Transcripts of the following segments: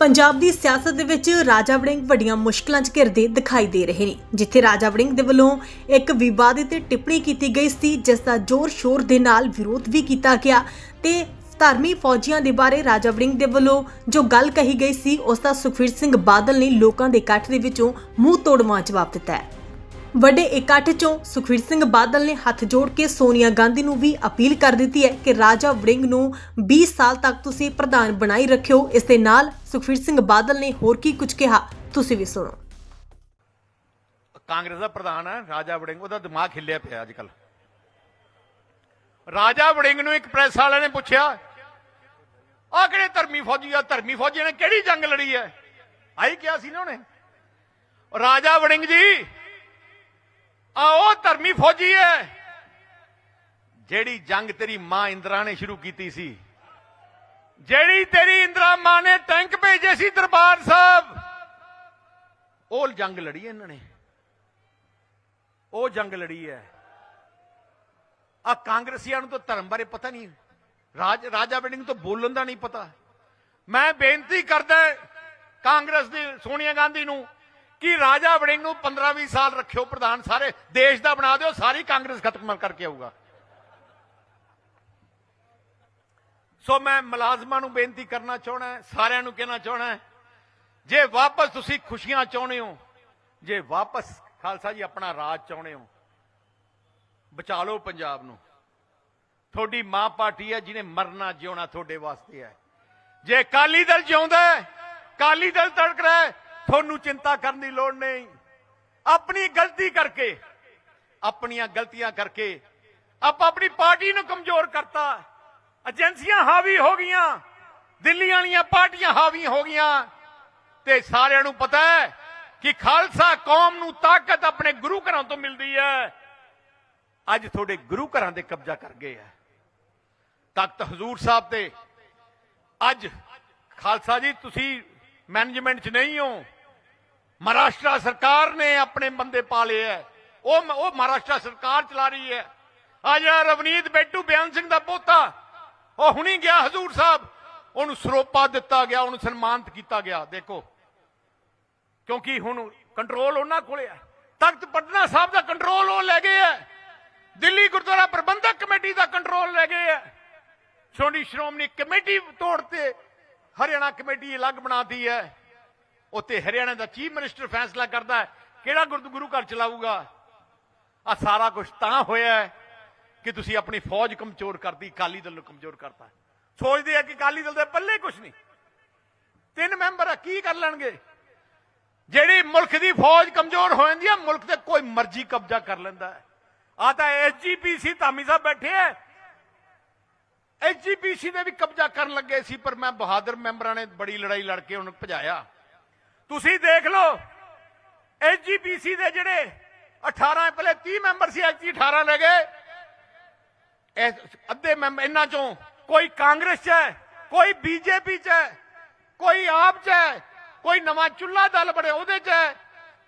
ਪੰਜਾਬ ਦੀ ਸਿਆਸਤ ਦੇ ਵਿੱਚ ਰਾਜਾ ਵੜਿੰਗ ਵੱਡੀਆਂ ਮੁਸ਼ਕਲਾਂ 'ਚ ਘਿਰਦੇ ਦਿਖਾਈ ਦੇ ਰਹੇ ਨੇ, ਜਿੱਥੇ ਰਾਜਾ ਵੜਿੰਗ ਦੇ ਵੱਲੋਂ ਇੱਕ ਵਿਵਾਦਿਤ ਟਿੱਪਣੀ ਕੀਤੀ ਗਈ ਸੀ, ਜਿਸ ਦਾ ਜ਼ੋਰ-ਸ਼ੋਰ ਦੇ ਨਾਲ ਵਿਰੋਧ ਵੀ ਕੀਤਾ ਗਿਆ ਤੇ ਧਾਰਮੀ ਫੌਜੀਆਂ ਦੇ ਬਾਰੇ ਰਾਜਾ ਵੜਿੰਗ ਦੇ ਵੱਲੋਂ ਜੋ ਗੱਲ ਕਹੀ ਗਈ ਸੀ, ਉਸ ਦਾ ਸੁਖਵੀਰ ਸਿੰਘ ਬਾਦਲ ਨੇ ਲੋਕਾਂ ਦੇ ਇਕੱਠ ਦੇ ਵਿੱਚੋਂ ਮੂੰਹ ਤੋੜਵਾਂ ਜਵਾਬ ਦਿੱਤਾ ਹੈ। ਵੱਡੇ ਇਕੱਠ 'ਚੋਂ ਸੁਖਵੀਰ ਸਿੰਘ ਬਾਦਲ ਨੇ ਹੱਥ ਜੋੜ ਕੇ ਸੋਨੀਆ ਗਾਂਧੀ ਨੂੰ ਵੀ ਅਪੀਲ ਕਰ ਦਿੱਤੀ ਹੈ ਕਿ ਰਾਜਾ ਵੜਿੰਗ ਨੂੰ 20 ਸਾਲ ਤੱਕ ਤੁਸੀਂ ਪ੍ਰਧਾਨ ਬਣਾਈ ਰੱਖਿਓ। ਇਸ ਦੇ ਨਾਲ ਸੁਖਵੀਰ ਸਿੰਘ ਬਾਦਲ ਨੇ ਹੋਰ ਕੀ ਕੁਝ ਕਿਹਾ, ਤੁਸੀਂ ਵੀ ਸੁਣੋ। ਕਾਂਗਰਸ ਦਾ ਪ੍ਰਧਾਨ ਹੈ ਰਾਜਾ ਵੜਿੰਗ, ਉਹਦਾ ਦਿਮਾਗ ਹਿੱਲਿਆ ਪਿਆ ਅੱਜ ਕੱਲ ਰਾਜਾ ਵੜਿੰਗ ਨੂੰ ਇੱਕ ਪ੍ਰੈਸ ਵਾਲਿਆਂ ਨੇ ਪੁੱਛਿਆ ਆ ਕਿਹੜੇ ਧਰਮੀ ਫੌਜੀ ਆ? ਧਰਮੀ ਫੌਜੀ ਨੇ ਕਿਹੜੀ ਜੰਗ ਲੜੀ ਹੈ? ਆਈ ਕਿਹਾ ਸੀ ਨਾ ਉਹਨੇ। ਰਾਜਾ ਵੜਿੰਗ ਜੀ ਆ, ਉਹ ਧਰਮੀ ਫੌਜੀ ਹੈ ਜਿਹੜੀ ਜੰਗ ਤੇਰੀ ਮਾਂ ਇੰਦਰਾ ਨੇ ਸ਼ੁਰੂ ਕੀਤੀ ਸੀ। ਜਿਹੜੀ ਤੇਰੀ ਇੰਦਰਾ ਮਾਂ ਨੇ ਟੈਂਕ ਭੇਜੇ ਸੀ ਦਰਬਾਰ ਸਾਹਿਬ। ਉਹ ਜੰਗ ਲੜੀ ਇਹਨਾਂ ਨੇ। ਉਹ ਜੰਗ ਲੜੀ ਹੈ ਆ ਕਾਂਗਰਸੀਆਂ ਨੂੰ ਤਾਂ ਧਰਮ ਬਾਰੇ ਪਤਾ ਨਹੀਂ। ਰਾਜ, ਰਾਜਾ ਵੜਿੰਗ ਤੋਂ ਬੋਲਣ ਦਾ ਨਹੀਂ ਪਤਾ। ਮੈਂ ਬੇਨਤੀ ਕਰਦਾ ਕਾਂਗਰਸ ਦੀ, ਸੋਨੀਆ ਗਾਂਧੀ ਨੂੰ ਕਿ ਰਾਜਾ ਵੜਿੰਗ ਨੂੰ 15-20 ਸਾਲ ਰੱਖਿਓ ਪ੍ਰਧਾਨ ਸਾਰੇ, ਦੇਸ਼ ਦਾ ਬਣਾ ਦਿਓ, ਸਾਰੀ ਕਾਂਗਰਸ ਖਤਮ ਕਰਕੇ ਆਊਗਾ। ਸੋ ਮੈਂ ਮੁਲਾਜ਼ਮਾਂ ਨੂੰ ਬੇਨਤੀ ਕਰਨਾ ਚਾਹਣਾ ਸਾਰਿਆਂ ਨੂੰ ਕਹਿਣਾ ਚਾਹਣਾ ਜੇ ਵਾਪਸ ਤੁਸੀਂ ਖੁਸ਼ੀਆਂ ਚਾਹੁੰਦੇ ਹੋ, ਜੇ ਵਾਪਸ ਖਾਲਸਾ ਜੀ ਆਪਣਾ ਰਾਜ ਚਾਹੁੰਦੇ ਹੋ, ਬਚਾ ਲਓ ਪੰਜਾਬ ਨੂੰ। ਤੁਹਾਡੀ ਮਾਂ ਪਾਰਟੀ ਹੈ, ਜਿਹਨੇ ਮਰਨਾ, ਜਿਉਣਾ ਤੁਹਾਡੇ ਵਾਸਤੇ ਹੈ। ਜੇ ਕਾਲੀ ਦਲ ਜਿਉਂਦਾ ਹੈ ਕਾਲੀ ਦਲ ਤੜਕ ਰਿਹਾ ਤੁਹਾਨੂੰ ਚਿੰਤਾ ਕਰਨ ਦੀ ਲੋੜ ਨਹੀਂ। ਆਪਣੀ ਗਲਤੀ ਕਰਕੇ, ਆਪਣੀਆਂ ਗਲਤੀਆਂ ਕਰਕੇ ਆਪਾਂ ਆਪਣੀ ਪਾਰਟੀ ਨੂੰ ਕਮਜ਼ੋਰ ਕਰਤਾ। ਏਜੰਸੀਆਂ ਹਾਵੀ ਹੋ ਗਈਆਂ ਦਿੱਲੀ ਵਾਲੀਆਂ ਪਾਰਟੀਆਂ ਹਾਵੀ ਹੋ ਗਈਆਂ। ਤੇ ਸਾਰਿਆਂ ਨੂੰ ਪਤਾ ਹੈ ਕਿ ਖਾਲਸਾ ਕੌਮ ਨੂੰ ਤਾਕਤ ਆਪਣੇ ਗੁਰੂ ਘਰਾਂ ਤੋਂ ਮਿਲਦੀ ਹੈ। ਅੱਜ ਤੁਹਾਡੇ ਗੁਰੂ ਘਰਾਂ ਦੇ ਕਬਜ਼ਾ ਕਰ ਗਏ ਹੈ। ਤਖਤ ਹਜ਼ੂਰ ਸਾਹਿਬ ਤੇ ਅੱਜ ਖਾਲਸਾ ਜੀ, ਤੁਸੀਂ ਮੈਨੇਜਮੈਂਟ 'ਚ ਨਹੀਂ ਹੋ। ਮਹਾਰਾਸ਼ਟਰ ਸਰਕਾਰ ਨੇ ਆਪਣੇ ਬੰਦੇ ਪਾ ਲਏ ਹੈ ਉਹ ਉਹ ਮਹਾਰਾਸ਼ਟਰ ਸਰਕਾਰ ਚਲਾ ਰਹੀ ਹੈ ਆ ਜਿਹੜਾ ਰਵਨੀਤ ਬੈਟੂ, ਬਿਆਨ ਸਿੰਘ ਦਾ ਪੋਤਾ, ਉਹ ਹੁਣੀ ਗਿਆ ਹਜ਼ੂਰ ਸਾਹਿਬ। ਉਹਨੂੰ ਸਰੋਪਾ ਦਿੱਤਾ ਗਿਆ, ਉਹਨੂੰ ਸਨਮਾਨਿਤ ਕੀਤਾ ਗਿਆ, ਦੇਖੋ। ਕਿਉਂਕਿ ਹੁਣ ਕੰਟਰੋਲ ਉਹਨਾਂ ਕੋਲੇ ਹੈ ਤਖਤ ਪਟਨਾ ਸਾਹਿਬ ਦਾ ਕੰਟਰੋਲ ਉਹ ਲੈ ਗਏ ਹੈ ਦਿੱਲੀ ਗੁਰਦੁਆਰਾ ਪ੍ਰਬੰਧਕ ਕਮੇਟੀ ਦਾ ਕੰਟਰੋਲ ਲੈ ਗਏ ਹੈ ਛੋਟੀ ਸ਼੍ਰੋਮਣੀ ਕਮੇਟੀ ਤੋੜ ਤੇ ਹਰਿਆਣਾ ਕਮੇਟੀ ਅਲੱਗ ਬਣਾਤੀ ਹੈ ਉੱਤੇ ਹਰਿਆਣਾ ਦਾ ਚੀਫ ਮਿਨਿਸਟਰ ਫੈਸਲਾ ਕਰਦਾ ਕਿਹੜਾ ਗੁਰਦ, ਗੁਰੂ ਘਰ ਚਲਾਊਗਾ? ਆ ਸਾਰਾ ਕੁਝ ਤਾਂ ਹੋਇਆ ਕਿ ਤੁਸੀਂ ਆਪਣੀ ਫੌਜ ਕਮਜ਼ੋਰ ਕਰਦੀ ਕਾਲੀ ਦਲ ਨੂੰ ਕਮਜ਼ੋਰ ਕਰਤਾ। ਸੋਚਦੇ ਆ ਕਿ ਕਾਲੀ ਦਲ ਦੇ ਪੱਲੇ ਕੁਝ ਨਹੀਂ। ਤਿੰਨ ਮੈਂਬਰ ਆ, ਕੀ ਕਰ ਲੈਣਗੇ? ਜਿਹੜੀ ਮੁਲਕ ਦੀ ਫੌਜ ਕਮਜ਼ੋਰ ਹੋ ਜਾਂਦੀ ਹੈ ਮੁਲਕ ਤੇ ਕੋਈ ਮਰਜ਼ੀ ਕਬਜ਼ਾ ਕਰ ਲੈਂਦਾ ਹੈ। ਆ ਤਾਂ ਐਸਜੀਪੀਸੀ ਧਾਮੀ ਸਾਹਿਬ ਬੈਠੇ ਐ ਐਸਜੀਪੀਸੀ ਨੇ ਵੀ ਕਬਜ਼ਾ ਕਰਨ ਲੱਗੇ ਸੀ, ਪਰ ਮੈਂ ਬਹਾਦਰ ਮੈਂਬਰਾਂ ਨੇ ਬੜੀ ਲੜਾਈ ਲੜ ਕੇ ਉਹਨੂੰ ਭਜਾਇਆ। ਤੁਸੀਂ ਦੇਖ ਲਓ ਐਸਜੀਪੀਸੀ ਦੇ ਜਿਹੜੇ 18 ਪਹਿਲੇ 30 ਮੈਂਬਰ ਸੀ ਐਸਜੀ 18 ਰਹਿ ਗਏ। ਅੱਧੇ ਮੈਂਬਰ ਇਹਨਾਂ ਚੋਂ ਕੋਈ ਕਾਂਗਰਸ 'ਚ ਹੈ, ਕੋਈ ਬੀਜੇਪੀ 'ਚ ਹੈ, ਕੋਈ ਆਪ 'ਚ ਹੈ, ਕੋਈ ਨਵਾਂ ਚੁੱਲਾ ਦਲ ਬਣੇ ਉਹਦੇ 'ਚ ਹੈ,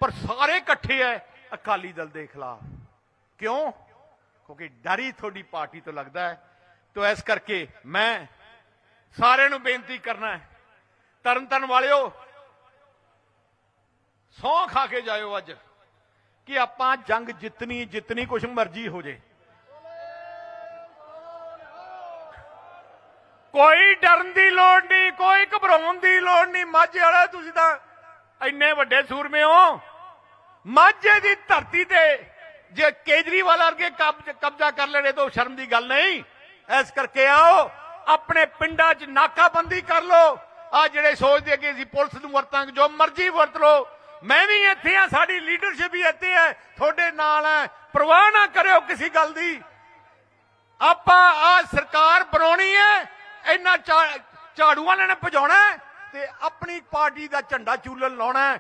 ਪਰ ਸਾਰੇ ਇਕੱਠੇ ਹੈ ਅਕਾਲੀ ਦਲ ਦੇ ਖਿਲਾਫ। ਕਿਉਂ? ਕਿਉਂਕਿ ਡਰ ਹੀ ਤੁਹਾਡੀ ਪਾਰਟੀ ਤੋਂ ਲੱਗਦਾ ਹੈ। ਤੋ ਇਸ ਕਰਕੇ ਮੈਂ ਸਾਰਿਆਂ ਨੂੰ ਬੇਨਤੀ ਕਰਨਾ ਹੈ ਤਰਨ ਤਰਨ ਵਾਲਿਓ ਸੌ ਖਾ ਕੇ ਜਾਇਓ ਅੱਜ, ਕਿ ਆਪਾਂ ਜੰਗ ਜਿੱਤਨੀ ਜਿੱਤਣੀ ਕੁਛ ਮਰਜ਼ੀ ਹੋ ਜੇ। ਕੋਈ ਡਰਨ ਦੀ ਲੋੜ ਨਹੀਂ, ਕੋਈ ਘਬਰਾਉਣ ਦੀ ਲੋੜ ਨਹੀਂ। ਮਾਝੇ ਵਾਲਾ, ਤੁਸੀਂ ਤਾਂ ਇੰਨੇ ਵੱਡੇ ਸੂਰਮੇ ਹੋ। ਮਾਝੇ ਦੀ ਧਰਤੀ ਤੇ ਜੇ ਕੇਜਰੀਵਾਲ ਵਰਗੇ ਕਬਜ਼- ਕਬਜ਼ਾ ਕਰ ਲੈਣੇ ਤਾਂ ਸ਼ਰਮ ਦੀ ਗੱਲ ਨਹੀਂ। ਇਸ ਕਰਕੇ ਆਓ, ਆਪਣੇ ਪਿੰਡਾਂ 'ਚ ਨਾਕਾਬੰਦੀ ਕਰ ਲਓ। ਆ ਜਿਹੜੇ ਸੋਚਦੇ ਕਿ ਅਸੀਂ ਪੁਲਿਸ ਨੂੰ ਵਰਤਾਂਗੇ, ਜੋ ਮਰਜ਼ੀ ਵਰਤ ਲਓ ਮੈਂ ਵੀ ਇੱਥੇ ਆ, ਸਾਡੀ ਲੀਡਰਸ਼ਿਪ ਵੀ ਇੱਥੇ ਹੈ ਤੁਹਾਡੇ ਨਾਲ ਹੈ ਪਰਵਾਹ ਨਾ ਕਰਿਓ ਕਿਸੇ ਗੱਲ ਦੀ। ਆਪਾਂ ਆ ਸਰਕਾਰ ਬਣਾਉਣੀ ਹੈ ਇਹਨਾਂ ਝਾ- ਝਾੜੂ ਵਾਲਿਆਂ ਨੇ ਭਜਾਉਣਾ ਤੇ ਆਪਣੀ ਪਾਰਟੀ ਦਾ ਝੰਡਾ ਚੂਲਣ ਲਾਉਣਾ